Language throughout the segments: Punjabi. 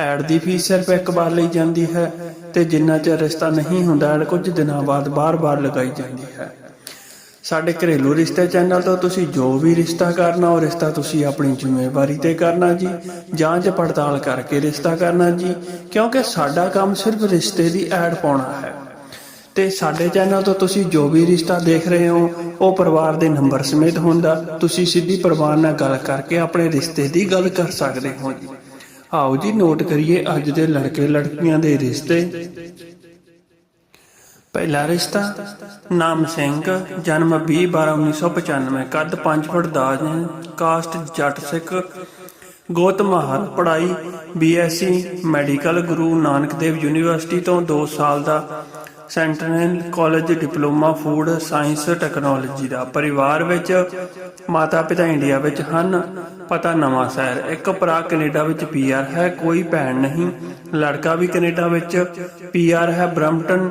ਐਡ ਦੀ ਫੀਸ ਸਿਰਫ ਇੱਕ ਵਾਰ ਲਈ ਜਾਂਦੀ ਹੈ ਤੇ ਜਿੰਨਾ ਚਿਰ ਰਿਸ਼ਤਾ ਨਹੀਂ ਹੁੰਦਾ, ਐਡ ਕੁਝ ਦਿਨਾਂ ਬਾਅਦ ਬਾਰ-ਬਾਰ ਲਗਾਈ ਜਾਂਦੀ ਹੈ। ਸਾਡੇ ਘਰੇਲੂ ਰਿਸ਼ਤੇ ਚੈਨਲ ਤੋਂ ਤੁਸੀਂ ਜੋ ਵੀ ਰਿਸ਼ਤਾ ਕਰਨਾ, ਉਹ ਰਿਸ਼ਤਾ ਤੁਸੀਂ ਆਪਣੀ ਜ਼ਿੰਮੇਵਾਰੀ ਤੇ ਕਰਨਾ ਜੀ। ਜਾਂਚ ਪੜਤਾਲ ਕਰਕੇ ਰਿਸ਼ਤਾ ਕਰਨਾ ਜੀ, ਕਿਉਂਕਿ ਸਾਡਾ ਕੰਮ ਸਿਰਫ ਰਿਸ਼ਤੇ ਦੀ ਐਡ ਪਾਉਣਾ ਹੈ। ਤੇ ਸਾਡੇ ਚੈਨਲ ਤੋਂ ਤੁਸੀਂ ਜੋ ਵੀ ਰਿਸ਼ਤਾ ਦੇਖ ਰਹੇ ਹੋ, ਉਹ ਪਰਿਵਾਰ ਦੇ ਨੰਬਰ ਸਮੇਤ ਹੁੰਦਾ। ਤੁਸੀਂ ਸਿੱਧੀ ਪਰਿਵਾਰ ਨਾਲ ਗੱਲ ਕਰਕੇ ਆਪਣੇ ਰਿਸ਼ਤੇ ਦੀ ਗੱਲ ਕਰ ਸਕਦੇ ਹੋ ਜੀ। ਆਓ ਜੀ ਨੋਟ ਕਰੀਏ ਅੱਜ ਦੇ ਲੜਕੇ ਲੜਕੀਆਂ ਦੇ ਰਿਸ਼ਤੇ। ਪਹਿਲਾ ਰਿਸ਼ਤਾ, ਨਾਮ ਸਿੰਘ, ਜਨਮ 20 12 1995 ਕੱਦ 5 ਫੁੱਟ ਦਾਜ, ਕਾਸਟ ਜੱਟ ਸਿੱਖ, ਗੋਤ ਮਹਾਰ ਪੜ੍ਹਾਈ BSc medical Guru Nanak Dev university ਤੋਂ 2 ਸਾਲ ਦਾ central college diploma food science technology ਦਾ ਪਰਿਵਾਰ ਵਿੱਚ ਮਾਤਾ ਪਿਤਾ ਇੰਡੀਆ ਵਿੱਚ ਹਨ। ਪਤਾ ਨਵਾਂ ਸ਼ਹਿਰ, ਇੱਕ ਭਰਾ ਕੈਨੇਡਾ ਵਿੱਚ ਪੀਆਰ ਹੈ, ਕੋਈ ਭੈਣ ਨਹੀਂ। ਲੜਕਾ ਵੀ ਕੈਨੇਡਾ ਵਿੱਚ ਪੀਆਰ ਹੈ, ਬ੍ਰੈਂਪਟਨ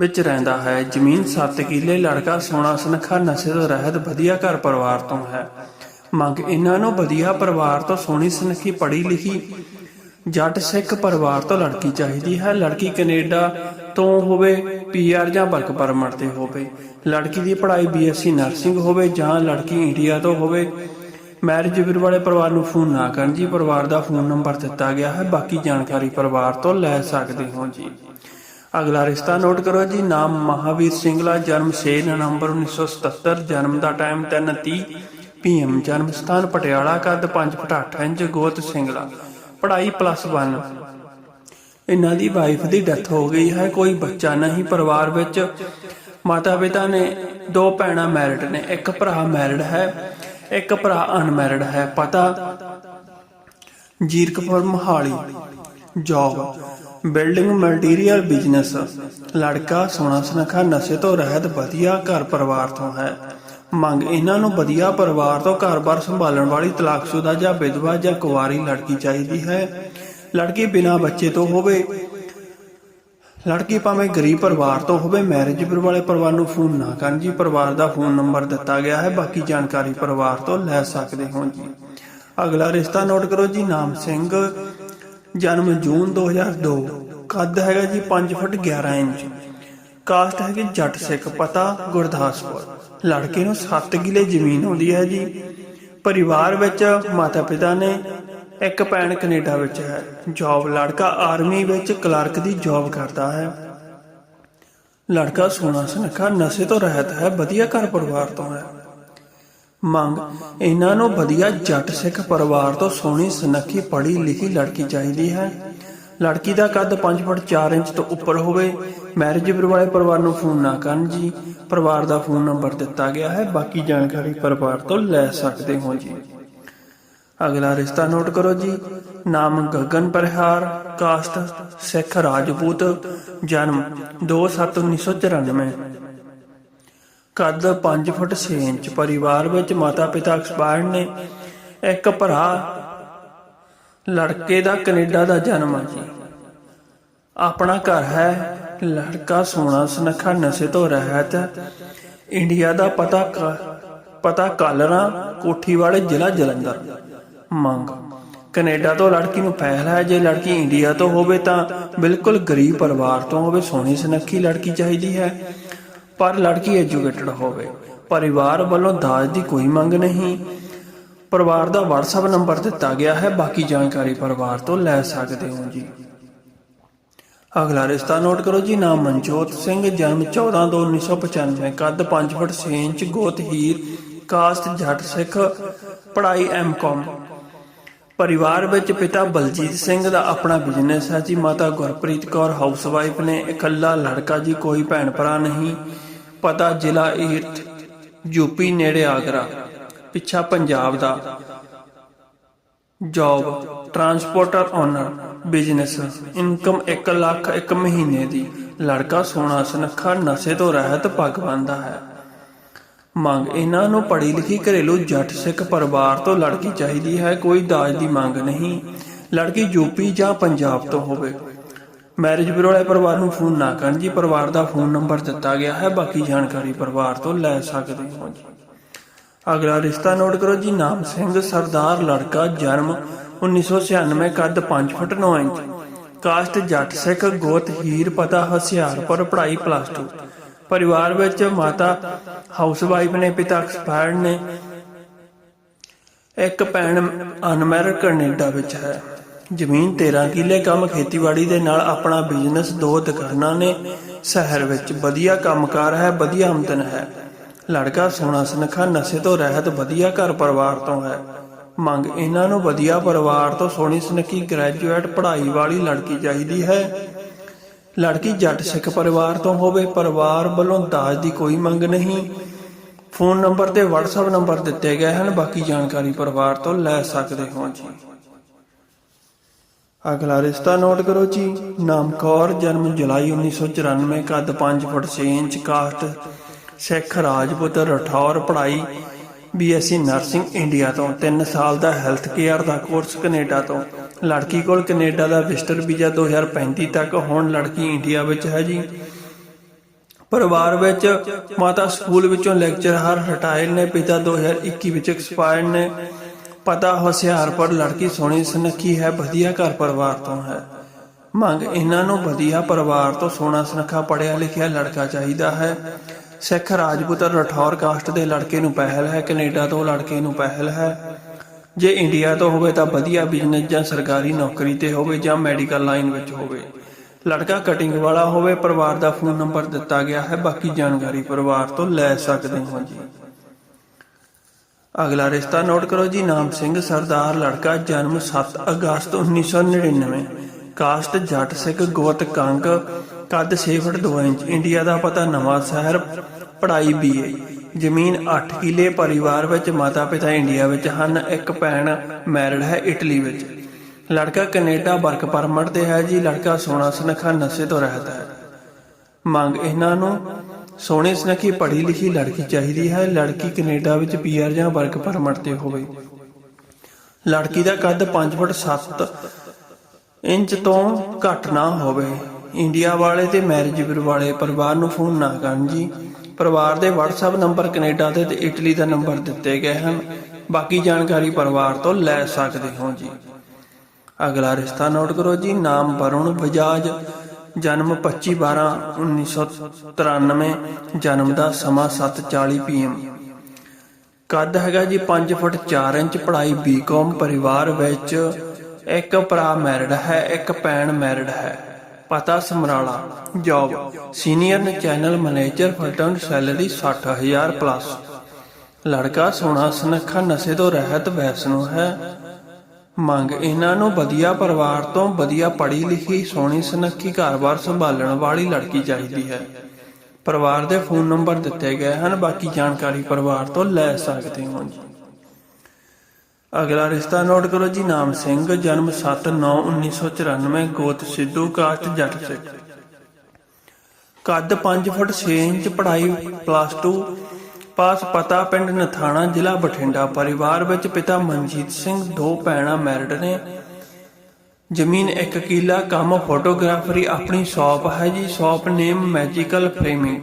ਵਿੱਚ ਰਹਿੰਦਾ ਹੈ। ਜ਼ਮੀਨ 7 ਕਿੱਲੇ, ਲੜਕਾ ਸੋਨਾ ਸੁਨੱਖਾ ਨਸ਼ੇ ਤੋਂ ਰਹਿਤ, ਵਧੀਆ ਘਰ ਪਰਿਵਾਰ ਤੋਂ ਹੈ। ਮੰਗ ਇਹਨਾਂ ਨੂੰ ਵਧੀਆ ਪਰਿਵਾਰ ਤੋਂ ਸੋਹਣੀ ਸੁਨੱਖੀ ਪੜ੍ਹੀ ਲਿਖੀ ਜੱਟ ਸਿੱਖ ਪਰਿਵਾਰ ਤੋਂ ਲੜਕੀ ਚਾਹੀਦੀ ਹੈ। ਲੜਕੀ ਕੈਨੇਡਾ ਤੋਂ ਹੋਵੇ ਪੀਆਰ ਜਾਂ ਵਰਕ ਪਰਮਿਟ ਤੇ ਹੋਵੇ, ਲੜਕੀ ਦੀ ਪੜ੍ਹਾਈ ਬੀਐਸਸੀ ਨਰਸਿੰਗ ਹੋਵੇ ਜਾਂ ਲੜਕੀ ਇੰਡੀਆ ਤੋਂ ਹੋਵੇ ਮੈਰਿਜ ਬਿਊਰੋ ਵਾਲੇ ਪਰਿਵਾਰ ਨੂੰ ਫੋਨ ਨਾ ਕਰਨ ਜੀ, ਪਰਿਵਾਰ ਦਾ ਫੋਨ ਨੰਬਰ ਦਿੱਤਾ ਗਿਆ ਹੈ, ਬਾਕੀ ਜਾਣਕਾਰੀ ਪਰਿਵਾਰ ਤੋਂ ਲੈ ਸਕਦੇ ਹੋ ਜੀ। ਅਗਲਾ ਰਿਸ਼ਤਾ ਨੋਟ ਕਰੋ ਜੀ, ਨਾਮ ਮਹਾਵੀਰ ਸਿੰਘਲਾ ਜਨਮ 6 ਨਵੰਬਰ 1977 ਜਨਮ ਦਾ ਟਾਈਮ 3:30 ਪੀਐਮ ਜਨਮ ਸਥਾਨ ਪਟਿਆਲਾ, ਕੱਦ 5 ਫੁੱਟ 8 ਇੰਚ, ਗੋਤ ਸਿੰਘਲਾ ਪੜ੍ਹਾਈ ਪਲੱਸ 1 ਇਹਨਾਂ ਦੀ ਵਾਈਫ ਦੀ ਡੈਥ ਹੋ ਗਈ ਹੈ, ਕੋਈ ਬੱਚਾ ਨਹੀਂ, ਪਰਿਵਾਰ ਵਿੱਚ ਮਾਤਾ ਪਿਤਾ ਨੇ ਦੋ ਭੈਣਾਂ ਮੈਰਿਡ ਨੇ, ਇੱਕ ਭਰਾ ਮੈਰਿਡ ਹੈ, ਇੱਕ ਭਰਾ ਅਨਮੈਰਿਡ ਹੈ, ਪਤਾ Zirakpur Mohali job building material business ਲੜਕਾ ਸੋਨਾ ਸੁਨੱਖਾ, ਨਸ਼ੇ ਤੋਂ ਰਹਿਤ, ਵਧੀਆ ਘਰ ਪਰਿਵਾਰ ਤੋਂ ਹੈ। ਮੰਗ ਇਹਨਾਂ ਨੂੰ ਵਧੀਆ ਪਰਿਵਾਰ ਤੋਂ ਘਰ-ਬਾਰ ਸੰਭਾਲਣ ਵਾਲੀ ਤਲਾਕਸ਼ੁਦਾ ਜਾਂ ਵਿਧਵਾ ਜਾਂ ਕੁਵਾਰੀ ਲੜਕੀ ਚਾਹੀਦੀ ਹੈ। ਲੜਕੀ ਬਿਨਾਂ ਬੱਚੇ ਤੋਂ ਹੋਵੇ। ਲੜਕੀ ਭਾਵੇਂ ਗਰੀਬ ਪਰਿਵਾਰ ਤੋਂ ਹੋਵੇ ਮੈਰਿਜ ਬਿਊਰੋ ਵਾਲੇ ਪਰਿਵਾਰ ਨੂੰ ਫੋਨ ਨਾ ਕਰਨ ਜੀ। ਪਰਿਵਾਰ ਦਾ ਫੋਨ ਨੰਬਰ ਦਿੱਤਾ ਗਿਆ ਹੈ, ਬਾਕੀ ਜਾਣਕਾਰੀ ਪਰਿਵਾਰ ਤੋਂ ਲੈ ਸਕਦੇ ਹੋ ਜੀ। ਅਗਲਾ ਰਿਸ਼ਤਾ ਨੋਟ ਕਰੋ ਜੀ, ਨਾਮ ਸਿੰਘ, ਜਨਮ ਜੂਨ 2002 ਕੱਦ ਹੈਗਾ ਜੀ 5 ਫੁੱਟ 11 ਇੰਚ। ਕਾਸਟ ਹੈਗੀ ਜੱਟ ਸਿੱਖ ਪਤਾ, ਗੁਰਦਾਸਪੁਰ। ਲੜਕੇ ਨੂੰ 7 ਕਿਲੇ ਜ਼ਮੀਨ ਹੁੰਦੀ ਹੈ ਜੀ। ਪਰਿਵਾਰ ਵਿੱਚ ਮਾਤਾ ਪਿਤਾ ਨੇ ਇੱਕ ਭੈਣ ਕੈਨੇਡਾ ਵਿੱਚ ਹੈ, ਜੌਬ ਲੜਕਾ ਆਰਮੀ ਵਿੱਚ ਕਲਰਕ ਦੀ ਜੌਬ ਕਰਦਾ ਹੈ। ਲੜਕਾ ਸੋਨਾ ਸੁਨੱਖਾ, ਨਸ਼ੇ ਤੋਂ ਰਹਿਤ ਹੈ, ਵਧੀਆ ਘਰ ਪਰਿਵਾਰ ਤੋਂ ਹੈ। ਮੰਗ, ਇਹਨਾਂ ਨੂੰ ਵਧੀਆ ਜੱਟ ਸਿੱਖ ਪਰਿਵਾਰ ਤੋਂ ਸੋਹਣੀ, ਸੁਨੱਖੀ, ਪੜ੍ਹੀ ਲਿਖੀ ਲੜਕੀ ਚਾਹੀਦੀ ਹੈ। ਲੜਕੀ ਦਾ ਕੱਦ 5 ਫੁੱਟ 4 ਇੰਚ ਤੋਂ ਉੱਪਰ ਹੋਵੇ ਮੈਰਿਜ ਵਾਲੇ ਪਰਿਵਾਰ ਨੂੰ ਫੋਨ ਨਾ ਕਰਨ ਜੀ। ਪਰਿਵਾਰ ਦਾ ਫੋਨ ਨੰਬਰ ਦਿੱਤਾ ਗਿਆ ਹੈ, ਬਾਕੀ ਜਾਣਕਾਰੀ ਪਰਿਵਾਰ ਤੋਂ ਲੈ ਸਕਦੇ ਹੋ ਜੀ। ਅਗਲਾ ਰਿਸ਼ਤਾ ਨੋਟ ਕਰੋ ਜੀ। ਨਾਮ ਗਗਨ ਪਰਹਾਰ ਕਾਸਟ ਸਿੱਖ ਰਾਜਪੂਤ, ਜਨਮ 2/7/1994 ਕੱਦ 5 ਫੁੱਟ 6 ਇੰਚ, ਪਰਿਵਾਰ ਵਿੱਚ ਮਾਤਾ ਪਿਤਾ ਐਕਸਪਾਇਰਡ ਨੇ। ਇੱਕ ਭਰਾ, ਲੜਕੇ ਦਾ ਕੈਨੇਡਾ ਦਾ ਜਨਮ ਹੈ ਜੀ। ਆਪਣਾ ਘਰ ਹੈ ਲੜਕਾ ਸੋਨਾ ਸੁਨੱਖਾ ਨਸ਼ੇ ਤੋਂ ਰਹਿਤ। ਇੰਡੀਆ ਦਾ ਪਤਾ ਕ- ਪਤਾ ਕਾਲਰਾ ਕੋਠੀ ਵਾਲੇ ਜ਼ਿਲ੍ਹਾ ਜਲੰਧਰ। ਮੰਗ। ਕੈਨੇਡਾ ਤੋਂ ਲੜਕੀ ਨੂੰ ਪਹਿਲ ਹੈ, ਜੇ ਲੜਕੀ ਇੰਡੀਆ ਤੋਂ ਹੋਵੇ ਤਾਂ ਬਿਲਕੁਲ ਗਰੀਬ ਪਰਿਵਾਰ ਤੋਂ ਹੋਵੇ, ਸੋਹਣੀ ਸੁਨੱਖੀ ਲੜਕੀ ਚਾਹੀਦੀ ਹੈ। ਪਰ ਲੜਕੀ ਐਜੂਕੇਟਡ ਹੋਵੇ। ਪਰਿਵਾਰ ਵੱਲੋਂ ਦਾਜ ਦੀ ਕੋਈ ਮੰਗ ਨਹੀਂ। ਪਰਿਵਾਰ ਦਾ WhatsApp ਨੰਬਰ ਦਿੱਤਾ ਗਿਆ ਹੈ, ਬਾਕੀ ਜਾਣਕਾਰੀ ਪਰਿਵਾਰ ਤੋਂ ਲੈ ਸਕਦੇ ਹੋ ਜੀ। ਅਗਲਾ ਰਿਸ਼ਤਾ ਨੋਟ ਕਰੋ ਜੀ, ਨਾਮ ਮਨਜੋਤ ਸਿੰਘ, ਜਨਮ 14 ਦੋ 1995 ਕੱਦ 5 ਫੁੱਟ 6 ਇੰਚ, ਗੋਤ ਹੀਰ, ਕਾਸਟ ਜੱਟ ਸਿੱਖ, ਪੜ੍ਹਾਈ ਐਮਕਾਮ ਪਰਿਵਾਰ ਵਿੱਚ ਪਿਤਾ ਬਲਜੀਤ ਸਿੰਘ ਦਾ ਆਪਣਾ ਬਿਜ਼ਨਸ ਹੈ ਜੀ। ਮਾਤਾ ਗੁਰਪ੍ਰੀਤ ਕੌਰ ਹਾਊਸਵਾਈਫ ਨੇ ਇਕੱਲਾ ਲੜਕਾ ਜੀ, ਕੋਈ ਭੈਣ ਭਰਾ ਨਹੀਂ। ਪਤਾ ਜ਼ਿਲ੍ਹਾ ਈਰਥ ਯੂਪੀ ਨੇੜੇ ਆਗਰਾ, ਪਿੱਛਾ ਪੰਜਾਬ ਦਾ। Job transporter owner business income 1 lakh 1 ਮਹੀਨੇ ਦੀ। ਲੜਕਾ ਸੋਨਾ ਸੁਨੱਖਾ, ਨਸ਼ੇ ਤੋਂ ਰਹਿਤ, ਭਗਵਾਨ ਦਾ ਹੈ। ਮੰਗ ਇਹਨਾਂ ਨੂੰ ਪੜ੍ਹੀ ਲਿਖੀ ਘਰੇਲੂ ਜੱਟ ਸਿੱਖ ਪਰਿਵਾਰ ਤੋਂ ਲੜਕੀ ਚਾਹੀਦੀ ਹੈ, ਕੋਈ ਦਾਜ ਦੀ ਮੰਗ ਨਹੀਂ। ਲੜਕੀ ਯੂਪੀ ਜਾਂ ਪੰਜਾਬ ਤੋਂ ਹੋਵੇ। ਮੈਰਿਜ ਬਿਊਰੋ ਵਾਲੇ ਪਰਿਵਾਰ ਨੂੰ ਫੋਨ ਨਾ ਕਰਨ ਜੀ, ਪਰਿਵਾਰ ਦਾ ਫੋਨ ਨੰਬਰ ਦਿੱਤਾ ਗਿਆ ਹੈ, ਬਾਕੀ ਜਾਣਕਾਰੀ ਪਰਿਵਾਰ ਤੋਂ ਲੈ ਸਕਦੇ ਹੋ ਜੀ। ਅਗਲਾ ਰਿਸ਼ਤਾ ਨੋਟ ਕਰੋ ਜੀ, ਨਾਮ ਸਿੰਘ, ਸਰਦਾਰ ਲੜਕਾ, ਜਨਮ 1996 ਕੱਦ 5 ਫੁੱਟ 9 ਇੰਚ। ਕਾਸਟ ਜੱਟ ਸਿੱਖ ਗੋਤ ਹੀਰ ਪਤਾ ਹਸਿਆਰਪੁਰ ਪੜ੍ਹਾਈ ਪਲੱਸ 2 ਪਰਿਵਾਰ ਵਿੱਚ ਮਾਤਾ ਹਾਊਸ ਵਾਈਫ ਨੇ, ਪਿਤਾ ਐਕਸਪਾਇਰਡ ਨੇ ਇੱਕ ਭੈਣ ਅਨਮੈਰਿਡ ਕੈਨੇਡਾ ਵਿੱਚ ਹੈ। ਜ਼ਮੀਨ 13 ਕਿੱਲੇ, ਕੰਮ ਖੇਤੀਬਾੜੀ ਦੇ ਨਾਲ ਆਪਣਾ ਬਿਜ਼ਨਸ ਦੋ ਦੁਕਾਨਾਂ ਨੇ। ਸ਼ਹਿਰ ਵਿੱਚ ਵਧੀਆ ਕੰਮਕਾਰ ਹੈ, ਵਧੀਆ ਆਮਦਨ ਹੈ। ਲੜਕਾ ਸੋਹਣਾ ਸੁਨੱਖਾ, ਨਸ਼ੇ ਤੋਂ ਰਹਿਤ, ਵਧੀਆ ਘਰ ਪਰਿਵਾਰ ਤੋਂ ਹੈ। ਮੰਗ ਇਹਨਾਂ ਨੂੰ ਵਧੀਆ ਪਰਿਵਾਰ ਤੋਂ ਸੋਹਣੀ ਸੁਨੱਖੀ ਗ੍ਰੈਜੂਏਟ ਪੜ੍ਹਾਈ ਵਾਲੀ ਲੜਕੀ ਚਾਹੀਦੀ ਹੈ। ਲੜਕੀ ਜੱਟ ਸਿੱਖ ਪਰਿਵਾਰ ਤੋਂ ਹੋਵੇ, ਪਰਿਵਾਰ ਵੱਲੋਂ ਦਾਜ ਦੀ ਕੋਈ ਮੰਗ ਨਹੀਂ। ਫੋਨ ਨੰਬਰ ਤੇ WhatsApp ਨੰਬਰ ਦਿੱਤੇ ਗਏ ਹਨ, ਬਾਕੀ ਜਾਣਕਾਰੀ ਪਰਿਵਾਰ ਤੋਂ ਲੈ ਸਕਦੇ ਹੋ ਜੀ। ਅਗਲਾ ਰਿਸ਼ਤਾ ਨੋਟ ਕਰੋ ਜੀ। ਨਾਮ ਕੌਰ, ਜਨਮ ਜੁਲਾਈ 1994 ਕੱਦ 5 ਫੁੱਟ 6 ਇੰਚ ਕਾਸਟ ਸਿੱਖ ਰਾਜਪੂਤ, ਰਠੌਰ ਪੜ੍ਹਾਈ ਬੀਐਸਸੀ ਨਰਸਿੰਗ ਇੰਡੀਆ ਤੋਂ 3 ਸਾਲ ਦਾ ਹੈਲਥ ਕੇਅਰ ਦਾ ਕੋਰਸ ਕੈਨੇਡਾ ਤੋਂ। ਲੜਕੀ ਕੋਲ ਕੈਨੇਡਾ ਦਾ ਵਿਜ਼ਟਰ ਵੀਜ਼ਾ 2035 ਤੱਕ, ਹੁਣ ਲੜਕੀ ਇੰਡੀਆ ਵਿੱਚ ਹੈ ਜੀ। ਪਰਿਵਾਰ ਵਿੱਚ ਮਾਤਾ ਸਕੂਲ ਵਿੱਚੋਂ ਲੈਕਚਰਰ ਰਿਟਾਇਰ ਨੇ, ਪਿਤਾ 2021 ਵਿੱਚ ਐਕਸਪਾਇਰ ਨੇ। ਪਤਾ ਹੁਸ਼ਿਆਰਪੁਰ ਲੜਕੀ ਸੋਹਣੀ ਸੁਨੱਖੀ ਹੈ, ਵਧੀਆ ਘਰ ਪਰਿਵਾਰ ਤੋਂ ਹੈ। ਮੰਗ ਇਹਨਾਂ ਨੂੰ ਵਧੀਆ ਪਰਿਵਾਰ ਤੋਂ ਸੋਹਣਾ ਸੁਨੱਖਾ ਪੜਿਆ ਲਿਖਿਆ ਲੜਕਾ ਚਾਹੀਦਾ ਹੈ। ਸਿੱਖ ਰਾਜਪੂਤ ਰਠੌਰ ਕਾਸਟ ਦੇ ਲੜਕੇ ਨੂੰ ਪਹਿਲ ਹੈ, ਕੈਨੇਡਾ ਤੋਂ ਲੜਕੇ ਨੂੰ ਪਹਿਲ ਹੈ। ਜੇ ਇੰਡੀਆ ਤੋਂ ਹੋਵੇ ਤਾਂ ਵਧੀਆ ਬਿਜ਼ਨਸ ਜਾਂ ਸਰਕਾਰੀ ਨੌਕਰੀ ਤੇ ਹੋਵੇ ਜਾਂ ਮੈਡੀਕਲ ਲਾਈਨ ਵਿੱਚ ਹੋਵੇ। ਲੜਕਾ ਕਟਿੰਗ ਵਾਲਾ ਹੋਵੇ, ਪਰਿਵਾਰ ਦਾ ਫੋਨ ਨੰਬਰ ਦਿੱਤਾ ਗਿਆ ਹੈ, ਬਾਕੀ ਜਾਣਕਾਰੀ ਪਰਿਵਾਰ ਤੋਂ ਲੈ ਸਕਦੇ ਹੋ ਜੀ। ਅਗਲਾ ਰਿਸ਼ਤਾ ਨੋਟ ਕਰੋ ਜੀ, ਨਾਮ ਸਿੰਘ, ਸਰਦਾਰ, ਲੜਕਾ, ਜਨਮ 7 ਅਗਸਤ 1999 ਕਾਸਟ ਜੱਟ ਸਿੱਖ ਗੋਤ ਕੰਗ ਕੱਦ 6 ਫੁੱਟ 2 ਇੰਚ। ਇੰਡੀਆ ਦਾ ਪਤਾ ਨਵਾਂ ਸ਼ਹਿਰ, ਪੜ੍ਹਾਈ ਬੀਏ ਜ਼ਮੀਨ 8 ਕਿੱਲੇ ਪਰਿਵਾਰ ਵਿੱਚ ਮਾਤਾ ਪਿਤਾ ਇੰਡੀਆ ਵਿੱਚ ਹਨ, ਇੱਕ ਭੈਣ ਮੈਰਿਡ ਹੈ ਇਟਲੀ ਵਿੱਚ। ਲੜਕਾ ਕੈਨੇਡਾ ਵਰਕ ਪਰਮਿਟ ਤੇ ਹੈ ਜੀ, ਲੜਕਾ ਸੋਹਣਾ ਸੁਨੱਖਾ ਨਸ਼ੇ ਤੋਂ ਰਹਿਤ ਹੈ। ਮੰਗ ਇਹਨਾਂ ਨੂੰ ਸੋਹਣੀ ਸੁਨੱਖੀ ਪੜ੍ਹੀ ਲਿਖੀ ਲੜਕੀ ਚਾਹੀਦੀ ਹੈ, ਲੜਕੀ ਕੈਨੇਡਾ ਵਿੱਚ ਪੀਆਰ ਜਾਂ ਵਰਕ ਪਰਮਿਟ ਤੇ ਹੋਵੇ। ਲੜਕੀ ਦਾ ਕੱਦ 5 ਫੁੱਟ 7 ਇੰਚ ਤੋਂ ਘੱਟ ਨਾ ਹੋਵੇ। ਇੰਡੀਆ ਵਾਲੇ ਤੇ ਮੈਰਿਜ ਵਾਲੇ ਪਰਿਵਾਰ ਨੂੰ ਫੋਨ ਨਾ ਕਰਨ ਜੀ। ਪਰਿਵਾਰ ਦੇ WhatsApp ਨੰਬਰ ਕੈਨੇਡਾ ਦੇ ਤੇ ਇਟਲੀ ਦਾ ਨੰਬਰ ਦਿੱਤੇ ਗਏ ਹਨ। ਬਾਕੀ ਜਾਣਕਾਰੀ ਪਰਿਵਾਰ ਤੋਂ ਲੈ ਸਕਦੇ ਹੋ ਜੀ। ਅਗਲਾ ਰਿਸ਼ਤਾ ਨੋਟ ਕਰੋ ਜੀ। ਨਾਮ ਵਰੁਣ ਬਜਾਜ। ਜਨਮ 25 12 1993 ਜਨਮ ਦਾ ਸਮਾਂ 7:40 ਪੀਐਮ। ਕੱਦ ਹੈਗਾ ਜੀ 5 ਫੁੱਟ 4 ਇੰਚ, ਪੜ੍ਹਾਈ ਬੀਕਾਮ ਪਰਿਵਾਰ ਵਿੱਚ ਇੱਕ ਭਰਾ ਮੈਰਿਡ ਹੈ, ਇੱਕ ਭੈਣ ਮੈਰਿਡ ਹੈ। ਪਤਾ Samrala, job, senior channel manager Fulton salary 60000 plus ਲੜਕਾ ਸੋਹਣਾ ਸੁਨੱਖਾ ਨਸ਼ੇ ਤੋਂ ਰਹਿਤ ਵੈਸਨੋ ਹੈ। ਮੰਗ ਇਹਨਾਂ ਨੂੰ ਵਧੀਆ ਪਰਿਵਾਰ ਤੋਂ ਵਧੀਆ ਪੜ੍ਹੀ ਲਿਖੀ ਸੋਹਣੀ ਸੁਨੱਖੀ ਘਰ-ਬਾਰ ਸੰਭਾਲਣ ਵਾਲੀ ਲੜਕੀ ਚਾਹੀਦੀ ਹੈ। ਪਰਿਵਾਰ ਦੇ ਫੋਨ ਨੰਬਰ ਦਿੱਤੇ ਗਏ ਹਨ, ਬਾਕੀ ਜਾਣਕਾਰੀ ਪਰਿਵਾਰ ਤੋਂ ਲੈ ਸਕਦੇ ਹੋ ਜੀ। ਅਗਲਾ ਰਿਸ਼ਤਾ ਨੋਟ ਕਰੋ ਜੀ, ਨਾਮ ਸਿੰਘ, ਜਨਮ 7/9/1994 ਗੋਤ ਸਿੱਧੂ ਕਾਸਟ ਜੱਟ ਸਿੱਖ। ਕੱਦ 5 ਫੁੱਟ 6 ਇੰਚ, ਪੜ੍ਹਾਈ ਪਲੱਸ 2 ਪਾਸ ਪਤਾ ਪਿੰਡ ਨਥਾਣਾ, ਜ਼ਿਲ੍ਹਾ ਬਠਿੰਡਾ। ਪਰਿਵਾਰ ਵਿੱਚ ਪਿਤਾ ਮਨਜੀਤ ਸਿੰਘ, ਦੋ ਭੈਣਾਂ ਮੈਰਿਡ ਨੇ। ਜ਼ਮੀਨ ਇੱਕ ਕਿੱਲਾ, ਕੰਮ ਫੋਟੋਗ੍ਰਾਫਰੀ, ਆਪਣੀ ਸ਼ਾਪ ਹੈ ਜੀ, ਸ਼ਾਪ ਨੇਮ ਮੈਜੀਕਲ ਫਰੇਮਿੰਗ।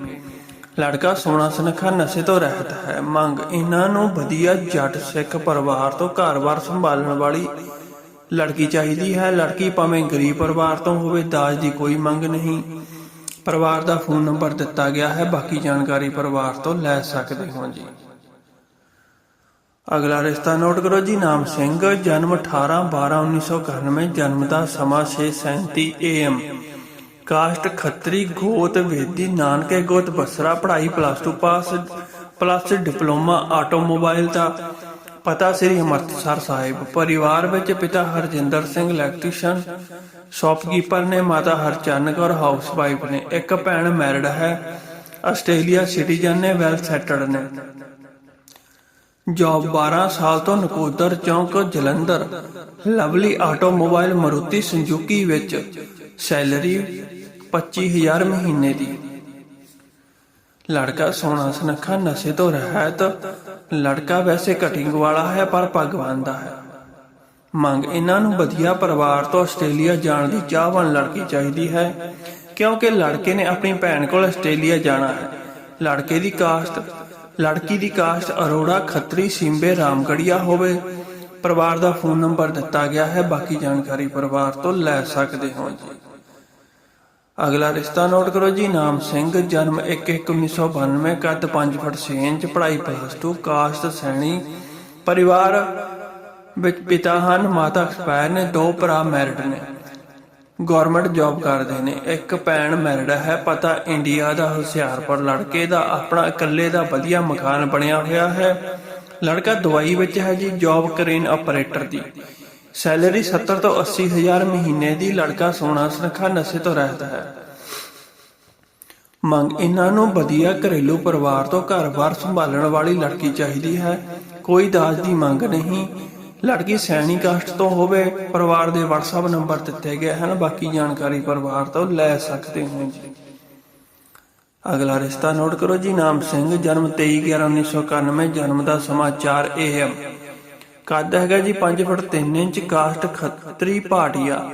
ਲੜਕਾ ਸੋਹਣਾ ਸੁਨੱਖਾ ਨਸ਼ੇ ਤੋਂ ਰਹਿਤ ਹੈ। ਮੰਗ, ਇਹਨਾਂ ਨੂੰ ਵਧੀਆ ਜੱਟ ਸਿੱਖ ਪਰਿਵਾਰ ਤੋਂ ਘਰ-ਬਾਰ ਸੰਭਾਲਣ ਵਾਲੀ ਲੜਕੀ ਚਾਹੀਦੀ ਹੈ। ਲੜਕੀ ਭਾਵੇਂ ਗਰੀਬ ਪਰਿਵਾਰ ਤੋਂ ਹੋਵੇ, ਦਾਜ ਦੀ ਕੋਈ ਮੰਗ ਨਹੀਂ। ਪਰਿਵਾਰ ਦਾ ਫੋਨ ਨੰਬਰ ਦਿੱਤਾ ਗਿਆ ਹੈ। ਬਾਕੀ ਜਾਣਕਾਰੀ ਪਰਿਵਾਰ ਤੋਂ ਲੈ ਸਕਦੇ ਹੋ ਜੀ। ਅਗਲਾ ਰਿਸ਼ਤਾ ਨੋਟ ਕਰੋ ਜੀ। ਨਾਮ ਸਿੰਘ, ਜਨਮ 18 12 1991 ਜਨਮ ਦਾ ਸਮਾਂ 6:37 AM ਕਾਸਟ ਖੱਤਰੀ ਗੋਤ ਵੇਦੀ ਨਾਨਕੇ ਗੋਤ ਬਸਰਾ ਪੜ੍ਹਾਈ plus 2 pass, plus diploma automobile ਦਾ। ਪਤਾ ਸ੍ਰੀ ਅੰਮ੍ਰਿਤਸਰ ਸਾਹਿਬ। ਪਰਿਵਾਰ ਵਿੱਚ ਪਿਤਾ ਹਰਜਿੰਦਰ ਸਿੰਘ ਇਲੈਕਟ੍ਰੀਸ਼ੀਅਨ, ਸ਼ਾਪਕੀਪਰ ਨੇ ਮਾਤਾ ਹਰਚਰਨ ਕੌਰ, ਹਾਊਸਵਾਈਫ ਨੇ। ਇੱਕ ਭੈਣ ਮੈਰਿਡ ਹੈ, ਆਸਟ੍ਰੇਲੀਆ ਸਿਟੀਜ਼ਨ ਨੇ, ਵੈਲ ਸੈਟਲਡ ਨੇ। ਜੌਬ 12 ਸਾਲ ਤੋਂ ਨਕੋਦਰ ਚੌਂਕ, Jalandhar. Lovely automobile Maruti Suzuki ਵਿੱਚ ਸੈਲਰੀ 25000 ਮਹੀਨੇ ਦੀ। ਲੜਕਾ ਸੋਹਣਾ ਸੁਨੱਖਾ ਨਸ਼ੇ ਤੋਂ ਰਹਿਤ। ਲੜਕਾ ਵੈਸੇ ਕਟਿੰਗ ਵਾਲਾ ਹੈ, ਪਰ ਪੱਗ ਬੰਨਦਾ ਹੈ। ਮੰਗ ਇਹਨਾਂ ਨੂੰ ਵਧੀਆ ਪਰਿਵਾਰ ਤੋਂ ਆਸਟ੍ਰੇਲੀਆ ਜਾਣ ਦੀ ਚਾਹਵਾਨ ਲੜਕੀ ਚਾਹੀਦੀ ਹੈ, ਕਿਉਂਕਿ ਲੜਕੇ ਨੇ ਆਪਣੀ ਭੈਣ ਕੋਲ ਆਸਟ੍ਰੇਲੀਆ ਜਾਣਾ ਹੈ। ਲੜਕੇ ਦੀ ਕਾਸ਼ਤ ਲੜਕੀ ਦੀ ਕਾਸ਼ਤ ਅਰੋੜਾ, ਖੱਤਰੀ, ਸਿੰਬੇ, ਰਾਮਗੜੀਆ ਹੋਵੇ। ਪਰਿਵਾਰ ਦਾ ਫੋਨ ਨੰਬਰ ਦਿੱਤਾ ਗਿਆ ਹੈ, ਬਾਕੀ ਜਾਣਕਾਰੀ ਪਰਿਵਾਰ ਤੋਂ ਲੈ ਸਕਦੇ ਹੋ ਜੀ। ਅਗਲਾ ਰਿਸ਼ਤਾ ਨੋਟ ਕਰੋ ਜੀ, ਨਾਮ ਸਿੰਘ, ਜਨਮ 1/1/1992 ਕੱਦ 5 ਫੁੱਟ 6 ਇੰਚ, ਪੜ੍ਹਾਈ ਪਲੱਸ 2 ਕਾਸਟ ਸੈਣੀ, ਪਰਿਵਾਰ ਵਿੱਚ ਪਿਤਾ ਹਨ, ਮਾਤਾ ਐਕਸਪਾਇਰ ਨੇ, ਦੋ ਭਰਾ ਮੈਰਿਡ ਨੇ। ਗਵਰਨਮੈਂਟ ਜੌਬ ਕਰਦੇ ਨੇ। ਇੱਕ ਭੈਣ ਮੈਰਿਡ ਹੈ, ਪਤਾ ਇੰਡੀਆ ਦਾ, ਹੁਸ਼ਿਆਰਪੁਰ ਲੜਕੇ ਦਾ, ਆਪਣਾ ਇਕੱਲੇ ਦਾ ਵਧੀਆ ਮਕਾਨ ਬਣਿਆ ਹੋਇਆ ਹੈ। ਲੜਕਾ ਦਵਾਈ ਵਿੱਚ ਹੈ ਜੀ, ਜੌਬ ਕਰੀਨ ਆਪਰੇਟਰ ਦੀ। ਸੈਲਰੀ 70 ਤੋਂ 80 ਹਜ਼ਾਰ ਮਹੀਨੇ ਦੀ ਲੜਕਾ ਸੋਨਾ ਸੁਨੱਖਾ ਨਸ਼ੇ ਤੋਂ ਰਹਿਤ ਹੈ। ਮੰਗ ਇਹਨਾਂ ਨੂੰ ਵਧੀਆ ਘਰੇਲੂ ਪਰਿਵਾਰ ਤੋਂ ਘਰ-ਬਾਰ ਸੰਭਾਲਣ ਵਾਲੀ ਲੜਕੀ ਚਾਹੀਦੀ ਹੈ। ਕੋਈ ਦਾਜ ਦੀ ਮੰਗ ਨਹੀਂ। ਲੜਕੀ ਸੈਣੀ ਕਾਸਟ ਤੋਂ ਹੋਵੇ, ਪਰਿਵਾਰ ਦੇ WhatsApp ਨੰਬਰ ਦਿੱਤੇ ਗਏ ਹਨ। ਬਾਕੀ ਜਾਣਕਾਰੀ ਪਰਿਵਾਰ ਤੋਂ ਲੈ ਸਕਦੇ ਹੋ ਜੀ। ਅਗਲਾ ਰਿਸ਼ਤਾ ਨੋਟ ਕਰੋ ਜੀ। ਨਾਮ ਸਿੰਘ, ਜਨਮ 23/11/1991 ਜਨਮ ਦਾ ਸਮਾਂ 4 AM ਕੱਦ ਹੈਗਾ ਜੀ 5 ਫੁੱਟ 3 ਇੰਚ ਕਾਸਟ ਖੱਤਰੀ ਭਾਟੀਆ।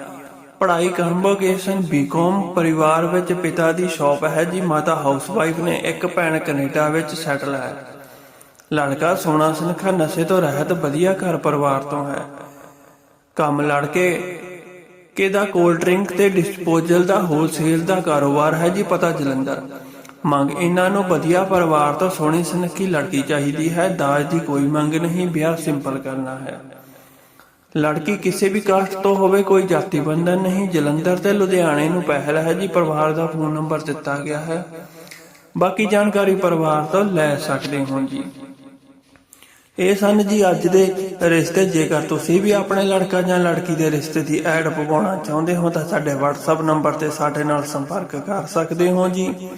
ਪੜ੍ਹਾਈ ਕੰਬੋਗੇਸ਼ਨ ਬੀਕਾਮ, ਪਰਿਵਾਰ ਵਿੱਚ ਪਿਤਾ ਦੀ ਸ਼ਾਪ ਹੈ ਜੀ, ਮਾਤਾ ਹਾਊਸਵਾਈਫ ਨੇ ਇੱਕ ਭੈਣ ਕੈਨੇਡਾ ਵਿੱਚ ਸੈਟਲ ਹੈ। ਲੜਕਾ ਸੋਨਾ ਸੁਨੱਖਾ, ਨਸ਼ੇ ਤੋਂ ਰਹਿਤ, ਵਧੀਆ ਘਰ ਪਰਿਵਾਰ ਤੋਂ ਹੈ। ਕੰਮ ਲੜਕੇ ਕੇ ਦਾ ਕੋਲਡ ਡਰਿੰਕ ਤੇ ਡਿਸਪੋਜ਼ਲ ਦਾ, ਹੋਲਸੇਲ ਦਾ ਕਾਰੋਬਾਰ ਹੈ ਜੀ, ਪਤਾ ਜਲੰਧਰ। ਮੰਗ ਇਹਨਾਂ ਨੂੰ ਵਧੀਆ ਪਰਿਵਾਰ ਤੋਂ ਸੋਹਣੀ ਸੁਨੱਖੀ ਲੜਕੀ ਚਾਹੀਦੀ ਹੈ। ਦਾਜ ਦੀ ਕੋਈ ਮੰਗ ਨਹੀਂ, ਵਿਆਹ ਸਿੰਪਲ ਕਰਨਾ ਹੈ। ਲੜਕੀ ਕਿਸੇ ਵੀ ਕਾਸਟ ਤੋਂ ਹੋਵੇ, ਕੋਈ ਜਾਤੀ ਬੰਧਨ ਨਹੀਂ। ਜਲੰਧਰ ਤੇ ਲੁਧਿਆਣੇ ਨੂੰ ਪਹਿਲ ਹੈ ਜੀ, ਪਰਿਵਾਰ ਦਾ ਫੋਨ ਨੰਬਰ ਦਿੱਤਾ ਗਿਆ ਹੈ। ਬਾਕੀ ਜਾਣਕਾਰੀ ਪਰਿਵਾਰ ਤੋਂ ਲੈ ਸਕਦੇ ਹੋ ਜੀ। ਇਹ ਸਨ ਜੀ ਅੱਜ ਦੇ ਰਿਸ਼ਤੇ। ਜੇਕਰ ਤੁਸੀਂ ਵੀ ਆਪਣੇ ਲੜਕਾ ਜਾਂ ਲੜਕੀ ਦੇ ਰਿਸ਼ਤੇ ਦੀ ਐਡ ਪਵਾਉਣਾ ਚਾਹੁੰਦੇ ਹੋ, ਤਾਂ ਸਾਡੇ WhatsApp ਨੰਬਰ ਤੇ ਸਾਡੇ ਨਾਲ ਸੰਪਰਕ ਕਰ ਸਕਦੇ ਹੋ ਜੀ।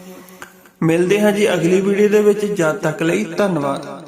ਮਿਲਦੇ ਹਾਂ ਜੀ ਅਗਲੀ ਵੀਡੀਓ ਦੇ ਵਿੱਚ। ਜਦ ਤੱਕ ਲਈ ਧੰਨਵਾਦ।